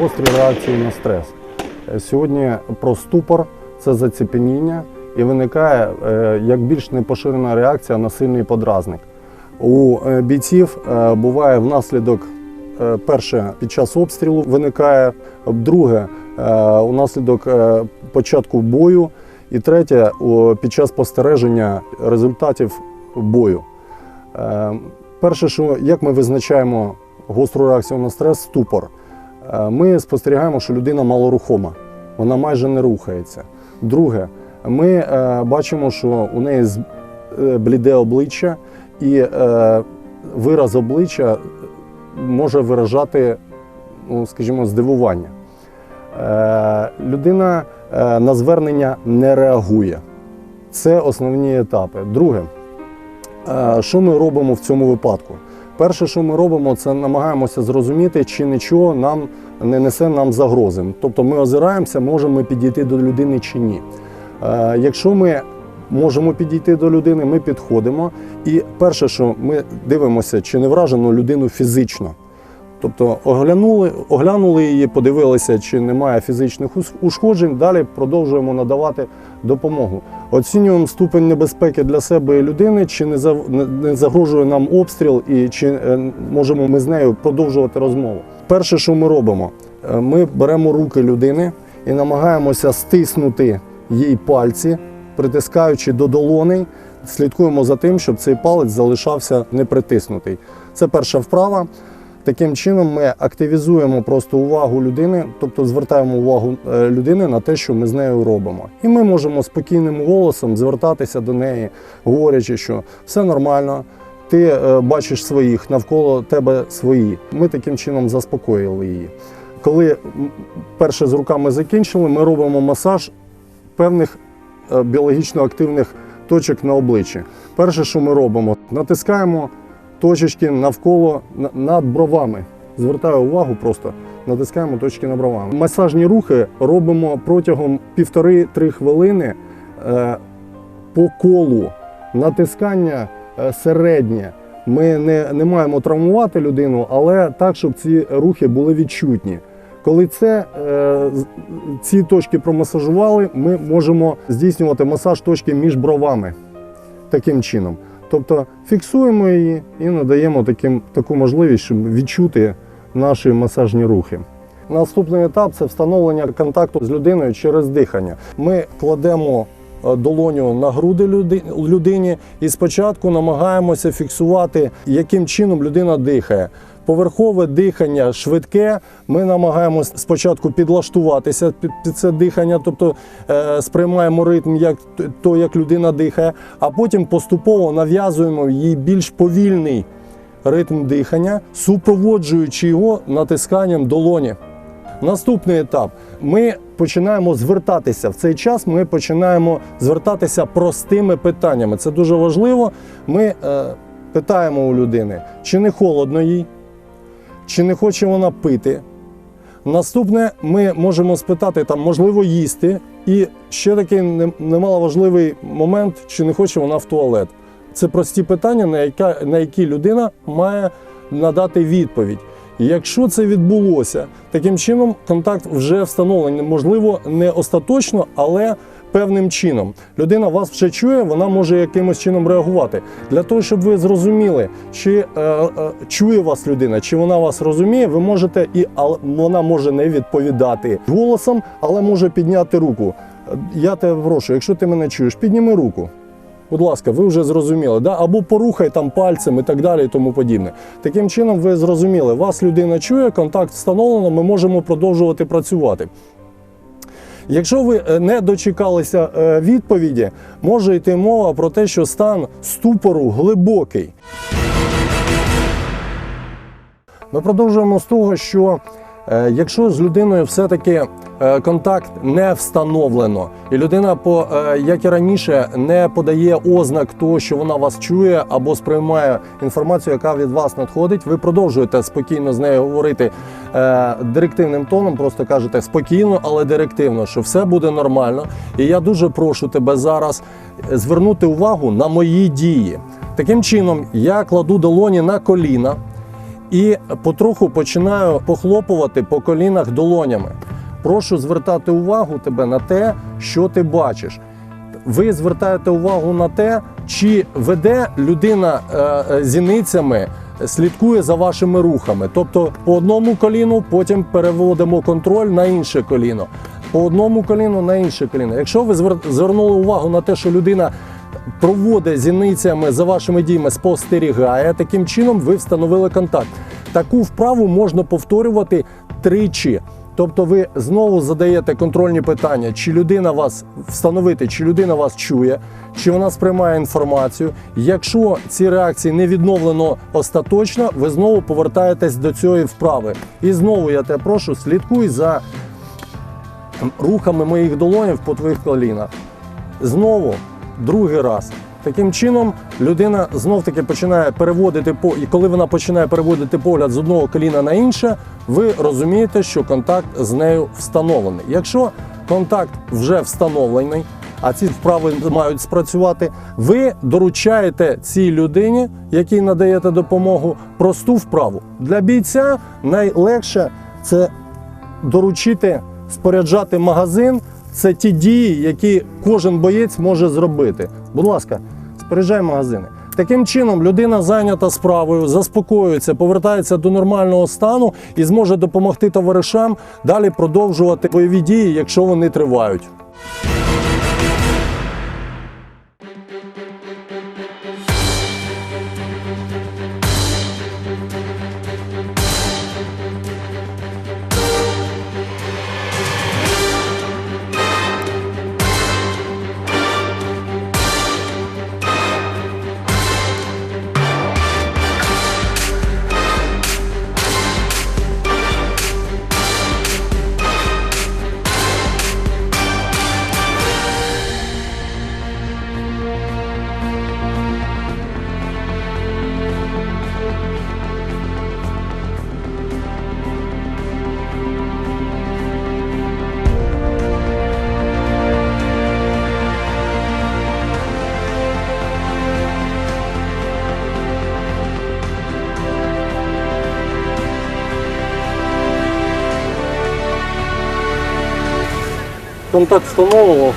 Гострі реакції на стрес. Е, Сьогодні про ступор це зацепеніння і виникає е, як більш непоширена реакція на сильний подразник. У е, бійців буває внаслідок, перше, під час обстрілу виникає, друге, унаслідок початку бою, і третє, під час спостереження результатів бою. Перше, що як ми визначаємо гостру реакцію на стрес, ступор. Е, Ми спостерігаємо, що людина малорухома, вона майже не рухається. Друге, ми е, бачимо, що у неї е, бліде обличчя і вираз обличчя може виражати, ну, скажімо, здивування. Людина на звернення не реагує. Це основні етапи. Друге, що ми робимо в цьому випадку? Перше, що ми робимо, це намагаємося зрозуміти, чи нічого нам не несе нам загрози. Тобто ми озираємося, можемо ми підійти до людини чи ні. Е, Якщо ми можемо підійти до людини, ми підходимо. І перше, що ми дивимося, чи не вражено людину фізично. Тобто оглянули, оглянули її, подивилися, чи немає фізичних ушкоджень. Далі продовжуємо надавати допомогу. Оцінюємо ступень небезпеки для себе і людини, чи не загрожує нам обстріл, і чи е, можемо ми з нею продовжувати розмову. Перше, що ми робимо, е, ми беремо руки людини і намагаємося стиснути їй пальці, притискаючи до долоней. Слідкуємо за тим, щоб цей палець залишався непритиснутий. Це перша вправа. Таким чином ми активізуємо просто увагу людини, тобто звертаємо увагу е, людини на те, що ми з нею робимо. І ми можемо спокійним голосом звертатися до неї, говорячи, що все нормально, ти е, бачиш своїх, навколо тебе свої. Ми таким чином заспокоїли її. Коли перше з руками закінчили, ми робимо масаж певних е, біологічно активних точок на обличчі. Перше, що ми робимо, натискаємо точечки навколо над бровами. Звертаю увагу, просто натискаємо точки над бровами. Масажні рухи робимо протягом півтори-три хвилини е, по колу. Натискання е, середнє. Ми не, не маємо травмувати людину, але так, щоб ці рухи були відчутні. Коли це, е, ці точки промасажували, ми можемо здійснювати масаж точки між бровами таким чином. Тобто фіксуємо її і надаємо таким, таку можливість, щоб відчути наші масажні рухи. Наступний етап це встановлення контакту з людиною через дихання. Ми кладемо е, долоню на груди людині і спочатку намагаємося фіксувати, яким чином людина дихає. Поверхове дихання швидке. Ми намагаємося спочатку підлаштуватися під, це дихання, тобто е, сприймаємо ритм, як то, як людина дихає, а потім поступово нав'язуємо їй більш повільний ритм дихання, супроводжуючи його натисканням долоні. Наступний етап. Ми починаємо звертатися в цей час. Ми починаємо звертатися простими питаннями. Це дуже важливо. Ми е, питаємо у людини, чи не холодно їй, чи не хоче вона пити. Наступне, ми можемо спитати, там, можливо, їсти. І ще такий не- немаловажливий момент, чи не хоче вона в туалет. Це прості питання, на, яка, на які людина має надати відповідь. Якщо це відбулося, таким чином контакт вже встановлений. Можливо, не остаточно, але певним чином. Людина вас вже чує, вона може якимось чином реагувати. Для того, щоб ви зрозуміли, чи е, е, чує вас людина, чи вона вас розуміє, ви можете і але вона може не відповідати голосом, але може підняти руку. Я тебе прошу, якщо ти мене чуєш, підніми руку. Будь ласка, ви вже зрозуміли, да? або порухай там пальцем і так далі, і тому подібне. Таким чином, ви зрозуміли, вас людина чує, контакт встановлено, ми можемо продовжувати працювати. Якщо ви е, не дочекалися е, відповіді, може йти мова про те, що стан ступору глибокий. Ми продовжуємо з того, що якщо з людиною все-таки е, контакт не встановлено, і людина, е, як і раніше, не подає ознак того, що вона вас чує або сприймає інформацію, яка від вас надходить, ви продовжуєте спокійно з нею говорити е, директивним тоном, просто кажете спокійно, але директивно, що все буде нормально. І я дуже прошу тебе зараз звернути увагу на мої дії. Таким чином, я кладу долоні на коліна. І потроху починаю похлопувати по колінах долонями. Прошу звертати увагу тебе на те, що ти бачиш. Ви звертаєте увагу на те, чи веде людина е, е, зіницями, слідкує за вашими рухами. Тобто по одному коліну, потім переводимо контроль на інше коліно. По одному коліну на інше коліно. Якщо ви звер- звернули увагу на те, що людина проводить зіницями за вашими діями, спостерігає, таким чином ви встановили контакт. Таку вправу можна повторювати тричі. Тобто ви знову задаєте контрольні питання, чи людина вас встановити, чи людина вас чує, чи вона сприймає інформацію. Якщо ці реакції не відновлено остаточно, ви знову повертаєтесь до цієї вправи. І знову я тебе прошу, слідкуй за рухами моїх долонів по твоїх колінах. Знову другий раз. Таким чином людина знов таки починає переводити по і коли вона починає переводити погляд з одного коліна на інше, ви розумієте, що контакт з нею встановлений. Якщо контакт вже встановлений, а ці вправи мають спрацювати, ви доручаєте цій людині, якій надаєте допомогу, просту вправу. Для бійця найлегше це доручити споряджати магазин. Це ті дії, які кожен боєць може зробити. Будь ласка, споряджай магазини. Таким чином, людина зайнята справою, заспокоюється, повертається до нормального стану і зможе допомогти товаришам далі продовжувати бойові дії, якщо вони тривають. Контакт встановлено,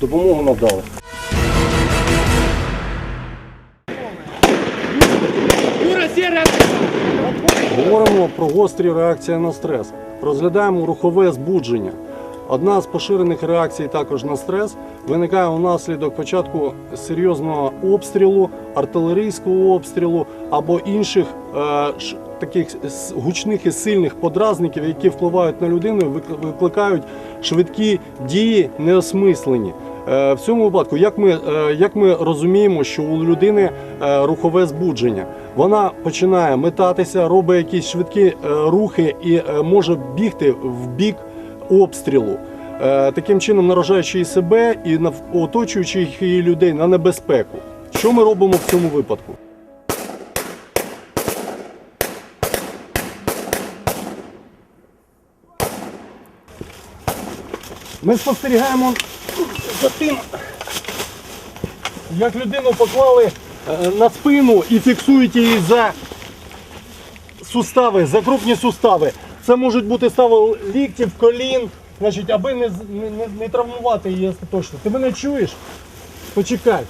допомогу надали. Говоримо про гострі реакції на стрес. Розглядаємо рухове збудження. Одна з поширених реакцій також на стрес виникає унаслідок початку серйозного обстрілу, артилерійського обстрілу або інших е, таких гучних і сильних подразників, які впливають на людину, викликають швидкі дії неосмислені. Е, В цьому випадку, як ми, е, як ми розуміємо, що у людини е, рухове збудження, вона починає метатися, робить якісь швидкі рухи і може бігти в бік обстрілу, таким чином наражаючи і себе, і оточуючих її людей на небезпеку. Що ми робимо в цьому випадку? Ми спостерігаємо за тим, як людину поклали е, на спину і фіксують її за сустави, за крупні сустави. Це можуть бути стави ліктів, колін, значить, аби не, не, не травмувати її остаточно. Ти мене чуєш? Почекай.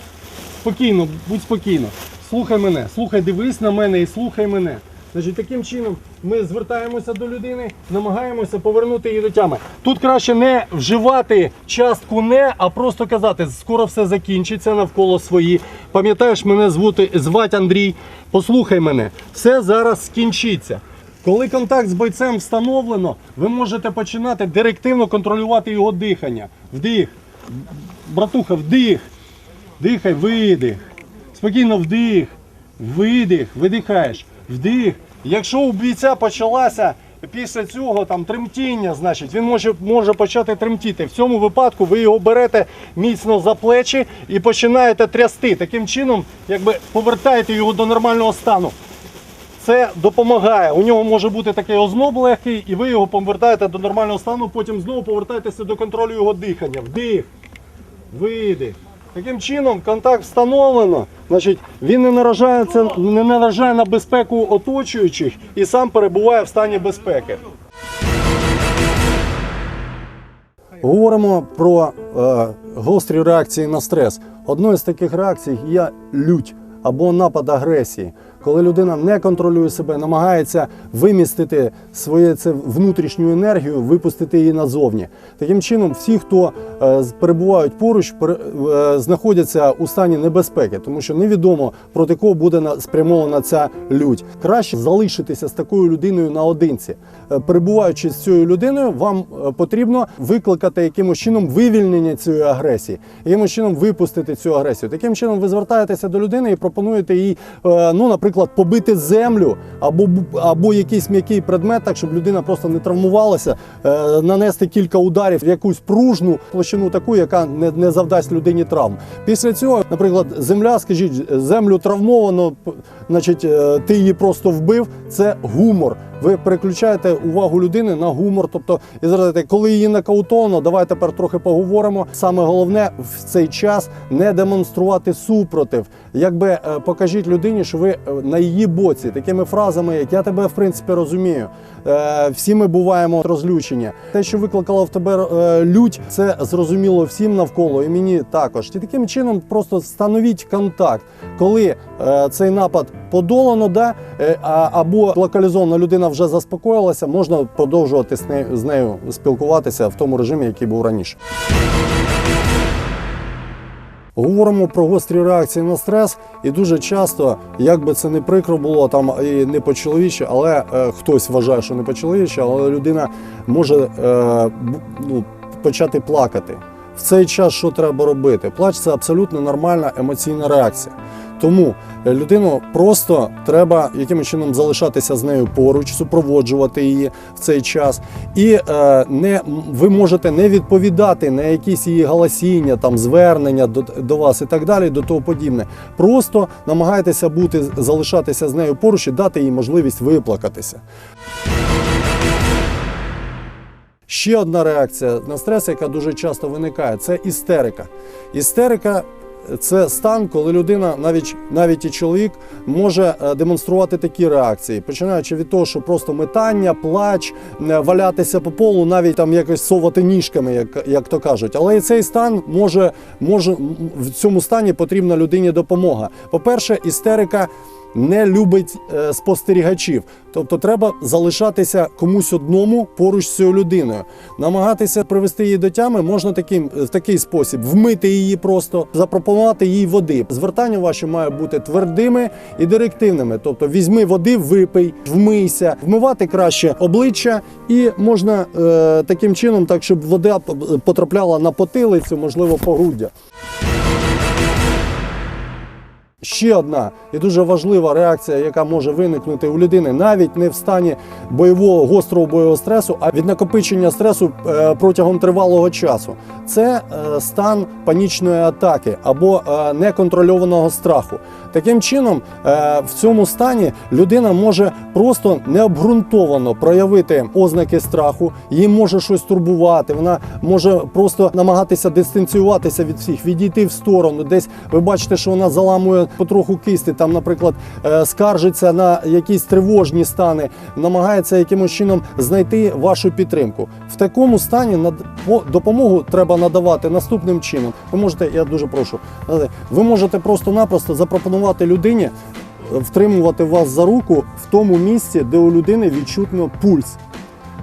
Спокійно, будь спокійно. Слухай мене, слухай, дивись на мене і слухай мене. Значить, таким чином ми звертаємося до людини, намагаємося повернути її до тями. Тут краще не вживати частку не, а просто казати, скоро все закінчиться навколо свої. Пам'ятаєш, мене звати, звати Андрій. Послухай мене, все зараз скінчиться. Коли контакт з бойцем встановлено, ви можете починати директивно контролювати його дихання. Вдих. Братуха, вдих. Дихай, видих. Спокійно вдих, видих, видихаєш, вдих. Якщо у бійця почалася після цього там тремтіння, значить він може, може почати тремтіти. В цьому випадку ви його берете міцно за плечі і починаєте трясти. Таким чином, якби повертаєте його до нормального стану. Це допомагає. У нього може бути такий озноб легкий, і ви його повертаєте до нормального стану, потім знову повертаєтеся до контролю його дихання. Вдих, видих. Таким чином, контакт встановлено. Значить, він не наражає, не наражає на безпеку оточуючих і сам перебуває в стані безпеки. Говоримо про е, гострі реакції на стрес. Одною з таких реакцій є лють або напад агресії, коли людина не контролює себе, намагається вимістити своє це внутрішню енергію, випустити її назовні. Таким чином, всі, хто е, перебувають поруч, е, знаходяться у стані небезпеки, тому що невідомо проти кого буде на- спрямована ця лють. Краще залишитися з такою людиною наодинці. Е, Перебуваючи з цією людиною, вам потрібно викликати якимось чином вивільнення цієї агресії, якимось чином випустити цю агресію. Таким чином, ви звертаєтеся до людини і пропонуєте їй, ну, наприклад, побити землю або або якийсь м'який предмет, так щоб людина просто не травмувалася, е, нанести кілька ударів в якусь пружну площину, таку, яка не, не завдасть людині травм. Після цього, наприклад, земля, скажіть, землю травмовано, значить, е, ти її просто вбив. Це гумор. Ви переключаєте увагу людини на гумор. Тобто, і зараз, коли її нокаутовано, давай тепер трохи поговоримо. Саме головне в цей час не демонструвати супротив. Якби е, покажіть людині, що ви е, на її боці, такими фразами, як я тебе в принципі розумію. Е, Всі ми буваємо розлючені. Те, що викликало в тебе лють, це зрозуміло всім навколо, і мені також. І таким чином просто встановіть контакт, коли е, цей напад подолано, да, е, або локалізовано людина вже заспокоїлася, можна продовжувати з нею, з нею спілкуватися в тому режимі, який був раніше. Говоримо про гострі реакції на стрес, і дуже часто, як би це не прикро було, там і не по-чоловіче, але е, хтось вважає, що не по-чоловіче, але людина може е, ну, почати плакати. В цей час що треба робити? Плач це абсолютно нормальна емоційна реакція. Тому е, людину просто треба якимось чином залишатися з нею поруч, супроводжувати її в цей час. І е, не, ви можете не відповідати на якісь її галасіння, там, звернення до, до вас і так далі, до того подібне. Просто намагайтеся бути, залишатися з нею поруч і дати їй можливість виплакатися. Ще одна реакція на стрес, яка дуже часто виникає, це істерика. Істерика це стан, коли людина, навіть навіть і чоловік, може е, демонструвати такі реакції, починаючи від того, що просто метання, плач, е, валятися по полу, навіть там якось совати ніжками, як, як то кажуть. Але і цей стан може, може в цьому стані потрібна людині допомога. По-перше, істерика не любить е, спостерігачів. Тобто треба залишатися комусь одному поруч з цією людиною. Намагатися привести її до тями можна таким, в такий спосіб: вмити її просто, запропонувати їй води. Звертання ваші має бути твердими і директивними. Тобто візьми води, випий, вмийся, вмивати краще обличчя, і можна е, таким чином, так щоб вода потрапляла на потилицю, можливо, погруддя. Ще одна і дуже важлива реакція, яка може виникнути у людини навіть не в стані бойового гострого бойового стресу, а від накопичення стресу е, протягом тривалого часу. Це е, стан панічної атаки або е, неконтрольованого страху. Таким чином, в цьому стані людина може просто необґрунтовано проявити ознаки страху, їй може щось турбувати. Вона може просто намагатися дистанціюватися від всіх, відійти в сторону. Десь ви бачите, що вона заламує потроху кисти, там, наприклад, е, скаржиться на якісь тривожні стани, намагається якимось чином знайти вашу підтримку. В такому стані допомогу треба надавати наступним чином. Ви можете, я дуже прошу, ви можете просто-напросто запропонувати людині втримувати вас за руку в тому місці, де у людини відчутно пульс.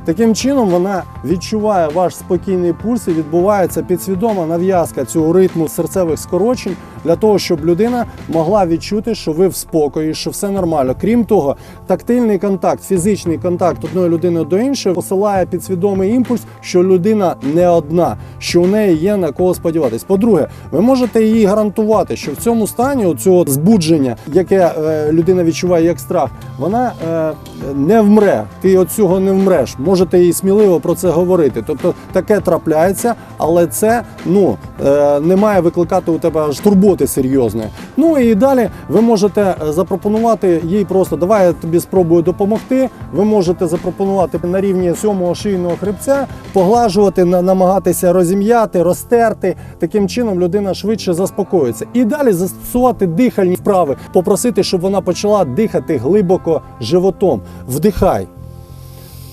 Таким чином вона відчуває ваш спокійний пульс і відбувається підсвідома нав'язка цього ритму серцевих скорочень для того, щоб людина могла відчути, що ви в спокої, що все нормально. Крім того, тактильний контакт, фізичний контакт одної людини до іншої посилає підсвідомий імпульс, що людина не одна, що у неї є на кого сподіватись. По-друге, ви можете їй гарантувати, що в цьому стані цього збудження, яке е, людина відчуває як страх, вона е, не вмре. Ти від цього не вмреш. Можете і сміливо про це говорити. Тобто таке трапляється, але це ну, е, не має викликати у тебе аж турботи серйозної. Ну і далі ви можете е, запропонувати їй просто давай я тобі спробую допомогти. Ви можете запропонувати на рівні сьомого шийного хребця, поглажувати, намагатися розім'яти, розтерти. Таким чином людина швидше заспокоїться. І далі застосувати дихальні вправи, попросити, щоб вона почала дихати глибоко животом. Вдихай.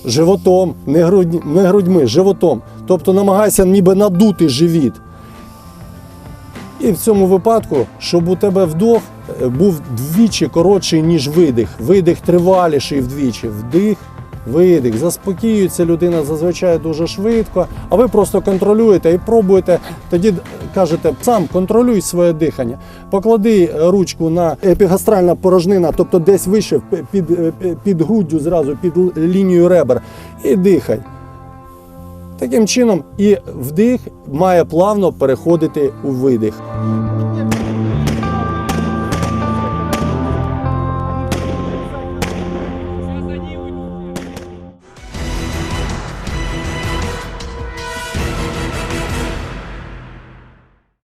Животом, не, грудь, не грудьми, животом. Тобто намагайся ніби надути живіт. І в цьому випадку, щоб у тебе вдох е, був двічі коротший, ніж видих. Видих триваліший вдвічі. Вдих, видих. Заспокіюється людина зазвичай дуже швидко. А ви просто контролюєте і пробуєте. Тоді кажете, сам контролюй своє дихання. Поклади ручку на епігастральна порожнина, тобто десь вище під, е, під груддю, зразу під л- лінією ребер, і дихай. Таким чином, і вдих має плавно переходити у видих.